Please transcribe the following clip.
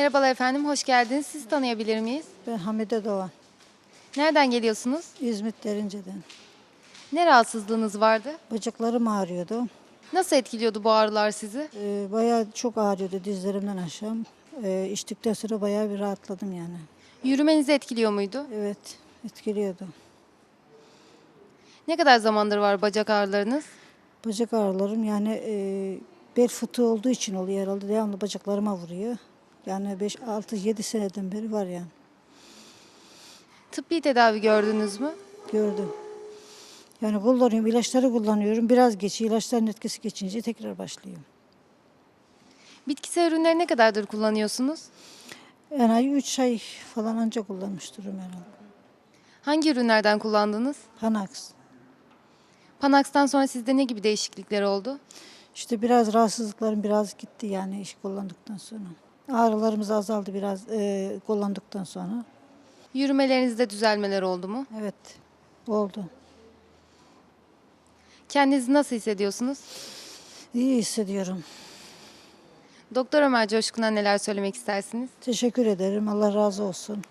Merhabalar efendim, hoş geldiniz. Sizi tanıyabilir miyiz? Ben Hamide Doğan. Nereden geliyorsunuz? İzmit Derince'den. Ne rahatsızlığınız vardı? Bacaklarım ağrıyordu. Nasıl etkiliyordu bu ağrılar sizi? Ee, bayağı çok ağrıyordu dizlerimden aşağı. Ee, içtikten sonra bayağı bir rahatladım yani. Yürümenizi etkiliyor muydu? Evet, etkiliyordu. Ne kadar zamandır var bacak ağrılarınız? Bacak ağrılarım yani e, bel fıtığı olduğu için oluyor herhalde. Devamlı bacaklarıma vuruyor. Yani 5, 6, 7 seneden beri var yani. Tıbbi tedavi gördünüz mü? Gördüm. Yani kullanıyorum, ilaçları kullanıyorum. Biraz geçiyor, ilaçların etkisi geçince tekrar başlıyorum. Bitkisel ürünleri ne kadardır kullanıyorsunuz? En ay 3 ay falan ancak kullanmış durum herhalde. Hangi ürünlerden kullandınız? Panax. Panax'tan sonra sizde ne gibi değişiklikler oldu? İşte biraz rahatsızlıklarım biraz gitti yani iş kullandıktan sonra. Ağrılarımız azaldı biraz e, kullandıktan sonra. Yürümelerinizde düzelmeler oldu mu? Evet, oldu. Kendinizi nasıl hissediyorsunuz? İyi hissediyorum. Doktor Ömer Coşkun'a neler söylemek istersiniz? Teşekkür ederim. Allah razı olsun.